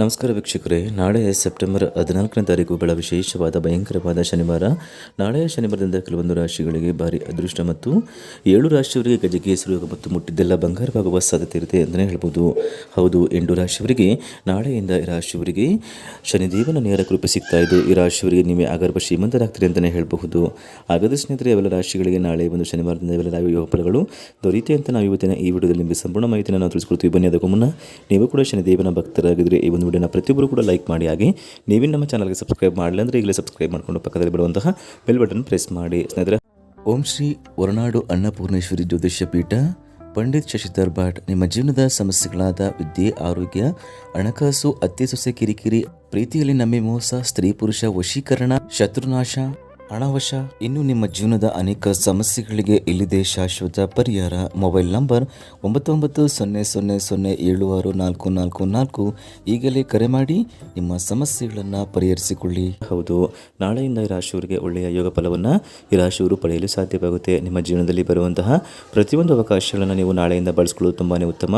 ನಮಸ್ಕಾರ ವೀಕ್ಷಕರೇ. ನಾಳೆ ಸೆಪ್ಟೆಂಬರ್ ಹದಿನಾಲ್ಕನೇ ತಾರೀಕು ಬಹಳ ವಿಶೇಷವಾದ ಭಯಂಕರವಾದ ಶನಿವಾರ. ನಾಳೆಯ ಶನಿವಾರದಿಂದ ಕೆಲವೊಂದು ರಾಶಿಗಳಿಗೆ ಭಾರಿ ಅದೃಷ್ಟ ಮತ್ತು ಏಳು ರಾಶಿಯವರಿಗೆ ಗಜಕೇಸರಿ ಮತ್ತು ಮುಟ್ಟಿದ್ದೆಲ್ಲ ಬಂಗಾರವಾಗುವ ಸಾಧ್ಯತೆ ಇರುತ್ತೆ ಅಂತಲೇ ಹೇಳ್ಬೋದು. ಹೌದು, ಎಂಟು ರಾಶಿಯವರಿಗೆ, ನಾಳೆಯಿಂದ ಈ ರಾಶಿಯವರಿಗೆ ಶನಿದೇವನ ನೇರ ಕೃಪೆ ಸಿಗ್ತಾ ಇದ್ದು ಈ ರಾಶಿಯವರಿಗೆ ನೀವೇ ಆಗರ್ಭ ಶ್ರೀಮಂತರಾಗ್ತೀರಿ ಅಂತಲೇ ಹೇಳಬಹುದು. ಹಾಗಾದರೆ ಸ್ನೇಹಿತರೆ, ಎಲ್ಲ ರಾಶಿಗಳಿಗೆ ನಾಳೆ ಒಂದು ಶನಿವಾರದಿಂದ ಇವೆಲ್ಲ ಯೋಗ ಫಲಗಳು ದೊರೆಯುತ್ತೆ ಅಂತ ನಾವು ಇವತ್ತಿನ ಈ ವಿಡಿಯೋದಲ್ಲಿ ನಿಮಗೆ ಸಂಪೂರ್ಣ ಮಾಹಿತಿಯನ್ನು ನಾವು ತಿಳಿಸ್ಕೊಡ್ತೀವಿ. ಬನ್ನಿ, ಅದಕ್ಕೂ ಮುನ್ನ ನೀವು ಕೂಡ ಶನಿದೇವನ ಭಕ್ತರಾಗಿದ್ದರೆ ಈ ಒಂದು ವಿಡಿಯೋನ ಪ್ರತಿಯೊಬ್ಬರು ಕೂಡ ಲೈಕ್ ಮಾಡಿ. ಹಾಗೆ ನೀವಿನ ನಮ್ಮ ಚಾನಲ್ಗೆ ಸಬ್ಸ್ಕ್ರೈಬ್ ಮಾಡಲಿ ಅಂದರೆ ಈಗಲೇ ಸಬ್ಸ್ಕ್ರೈಬ್ ಮಾಡಿಕೊಂಡು ಪಕ್ಕದಲ್ಲಿ ಬಿಡುವಂತಹ ಬೆಲ್ ಬಟನ್ ಪ್ರೆಸ್ ಮಾಡಿ. ಸ್ನೇಹಿತರೆ, ಓಂ ಶ್ರೀ ಹೊರನಾಡು ಅನ್ನಪೂರ್ಣೇಶ್ವರಿ ಜ್ಯೋತಿಷ್ಯ ಪೀಠ, ಪಂಡಿತ್ ಶಶಿಧರ್ ಭಾಟ್, ನಿಮ್ಮ ಜೀವನದ ಸಮಸ್ಯೆಗಳಾದ ವಿದ್ಯೆ, ಆರೋಗ್ಯ, ಹಣಕಾಸು ಅತ್ತೆ ಸೊಸೆ ಕಿರಿಕಿರಿ, ಪ್ರೀತಿಯಲ್ಲಿ ನಮ್ಮೆ ಮೋಸ, ಸ್ತ್ರೀ ಪುರುಷ ವಶೀಕರಣ, ಶತ್ರುನಾಶ ಹಣವಶ ಇನ್ನು ನಿಮ್ಮ ಜೀವನದ ಅನೇಕ ಸಮಸ್ಯೆಗಳಿಗೆ ಇಲ್ಲಿದೆ ಶಾಶ್ವತ ಪರಿಹಾರ. ಮೊಬೈಲ್ ನಂಬರ್ ಒಂಬತ್ತು ಒಂಬತ್ತು ಸೊನ್ನೆ ಸೊನ್ನೆ ಸೊನ್ನೆ ಏಳು ಆರು ನಾಲ್ಕು ನಾಲ್ಕು ನಾಲ್ಕು. ಈಗಲೇ ಕರೆ ಮಾಡಿ ನಿಮ್ಮ ಸಮಸ್ಯೆಗಳನ್ನು ಪರಿಹರಿಸಿಕೊಳ್ಳಿ. ಹೌದು, ನಾಳೆಯಿಂದ ಈ ರಾಶಿಯವರಿಗೆ ಒಳ್ಳೆಯ ಯೋಗ ಫಲವನ್ನು ಈ ರಾಶಿಯವರು ಪಡೆಯಲು ಸಾಧ್ಯವಾಗುತ್ತೆ. ನಿಮ್ಮ ಜೀವನದಲ್ಲಿ ಬರುವಂತಹ ಪ್ರತಿಯೊಂದು ಅವಕಾಶಗಳನ್ನು ನೀವು ನಾಳೆಯಿಂದ ಬಳಸ್ಕೊಳ್ಳೋದು ತುಂಬಾ ಉತ್ತಮ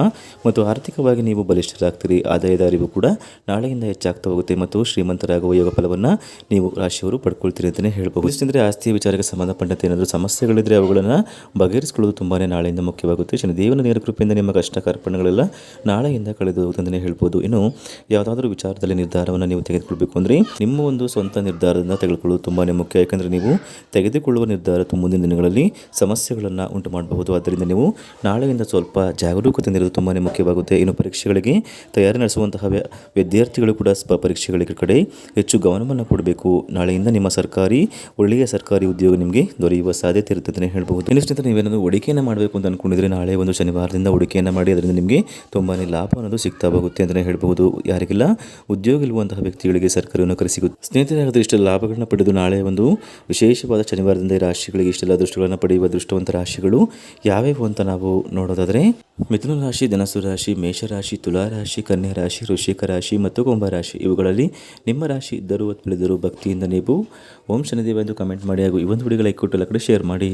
ಮತ್ತು ಆರ್ಥಿಕವಾಗಿ ನೀವು ಬಲಿಷ್ಠರಾಗ್ತೀರಿ. ಆದಾಯದ ಅರಿವು ಕೂಡ ನಾಳೆಯಿಂದ ಹೆಚ್ಚಾಗ್ತಾ ಹೋಗುತ್ತೆ ಮತ್ತು ಶ್ರೀಮಂತರಾಗುವ ಯೋಗ ಫಲವನ್ನು ನೀವು ರಾಶಿಯವರು ಪಡ್ಕೊಳ್ತೀರಿ ಅಂತಲೇ ಹೇಳ್ಬೋದು. ಇಷ್ಟಂದರೆ ಆಸ್ತಿಯ ವಿಚಾರಕ್ಕೆ ಸಂಬಂಧಪಟ್ಟಂತೆ ಏನಾದರೂ ಸಮಸ್ಯೆಗಳಿದ್ದರೆ ಅವುಗಳನ್ನು ಬಗೆಹರಿಸಿಕೊಳ್ಳೋದು ತುಂಬಾ ನಾಳೆಯಿಂದ ಮುಖ್ಯವಾಗುತ್ತೆ. ಶನಿ ದೇವನ ನೇರ ಕೃಪೆಯಿಂದ ನಿಮ್ಮ ಕಷ್ಟ ಕಾರ್ಪಣೆಗಳೆಲ್ಲ ನಾಳೆಯಿಂದ ಕಳೆದು ಹೋಗುತ್ತೆ ಅಂತಲೇ ಹೇಳ್ಬೋದು. ಇನ್ನು ಯಾವುದಾದ್ರೂ ವಿಚಾರದಲ್ಲಿ ನಿರ್ಧಾರವನ್ನು ನೀವು ತೆಗೆದುಕೊಳ್ಬೇಕು ಅಂದರೆ ನಿಮ್ಮ ಒಂದು ಸ್ವಂತ ನಿರ್ಧಾರದಿಂದ ತೆಗೆದುಕೊಳ್ಳೋದು ತುಂಬಾ ಮುಖ್ಯ. ಯಾಕಂದರೆ ನೀವು ತೆಗೆದುಕೊಳ್ಳುವ ನಿರ್ಧಾರ ಮುಂದಿನ ದಿನಗಳಲ್ಲಿ ಸಮಸ್ಯೆಗಳನ್ನು ಉಂಟು ಮಾಡಬಹುದು. ಆದ್ದರಿಂದ ನೀವು ನಾಳೆಯಿಂದ ಸ್ವಲ್ಪ ಜಾಗರೂಕತೆಯಿಂದ ನೀಡಲು ತುಂಬಾ ಮುಖ್ಯವಾಗುತ್ತೆ. ಇನ್ನು ಪರೀಕ್ಷೆಗಳಿಗೆ ತಯಾರಿ ನಡೆಸುವಂತಹ ವಿದ್ಯಾರ್ಥಿಗಳು ಕೂಡ ಸ್ಪ ಪರೀಕ್ಷೆಗಳ ಕಡೆ ಹೆಚ್ಚು ಗಮನವನ್ನು ಕೊಡಬೇಕು. ನಾಳೆಯಿಂದ ನಿಮ್ಮ ಸರ್ಕಾರಿ ಒಳ್ಳೆಯ ಸರ್ಕಾರಿ ಉದ್ಯೋಗ ನಿಮಗೆ ದೊರೆಯುವ ಸಾಧ್ಯತೆ ಇರುತ್ತೆ ಅಂತಲೇ ಹೇಳ್ಬಹುದು. ಇನ್ನು ಸ್ನೇಹಿತರೆ, ನೀವೇನಾದರೂ ಹೂಡಿಕೆಯನ್ನು ಮಾಡಬೇಕು ಅಂತ ಅನ್ಕೊಂಡಿದ್ರೆ ನಾಳೆ ಒಂದು ಶನಿವಾರದಿಂದ ಹೂಡಿಕೆಯನ್ನು ಮಾಡಿ, ಅದರಿಂದ ನಿಮಗೆ ತುಂಬಾ ಲಾಭ ಅನ್ನೋದು ಸಿಗ್ತಾ ಹೋಗುತ್ತೆ ಅಂತಲೇ ಹೇಳ್ಬಹುದು. ಯಾರಿಗೆಲ್ಲ, ಉದ್ಯೋಗ ಇರುವಂತಹ ವ್ಯಕ್ತಿಗಳಿಗೆ ಸರ್ಕಾರಿ ನೌಕರಿ ಸಿಗುತ್ತೆ. ಸ್ನೇಹಿತರೆ ಇಷ್ಟೆಲ್ಲ ಇಷ್ಟು ಲಾಭಗಳನ್ನ ಪಡೆದು ನಾಳೆ ಒಂದು ವಿಶೇಷವಾದ ಶನಿವಾರದಿಂದ ರಾಶಿಗಳಿಗೆ ಇಷ್ಟೆಲ್ಲ ಅದೃಷ್ಟಗಳನ್ನು ಪಡೆಯುವ ದೃಷ್ಟವಂತ ರಾಶಿಗಳು ಯಾವ್ಯಾವು ಅಂತ ನಾವು ನೋಡೋದಾದರೆ, ಮಿಥುನ ರಾಶಿ ಧನಸು ರಾಶಿ ಮೇಷರಾಶಿ ತುಲಾ ರಾಶಿ, ಕನ್ಯಾ ರಾಶಿ ಋಷಿಕ ರಾಶಿ ಮತ್ತು ಕುಂಭ ರಾಶಿ. ಇವುಗಳಲ್ಲಿ ನಿಮ್ಮ ರಾಶಿ ಇದ್ದರೂ ತಿಳಿದರೂ ಭಕ್ತಿಯಿಂದ ನೀವು ಓಂ ಶನಿದೇವ ಎಂದು ಕಮೆಂಟ್ ಮಾಡಿ ಹಾಗೂ ಈ ಒಂದು ವಿಡಿಯೋ ಲೈಕ್ ಕೊಟ್ಟು ಎಲ್ಲ ಶೇರ್ ಮಾಡಿ.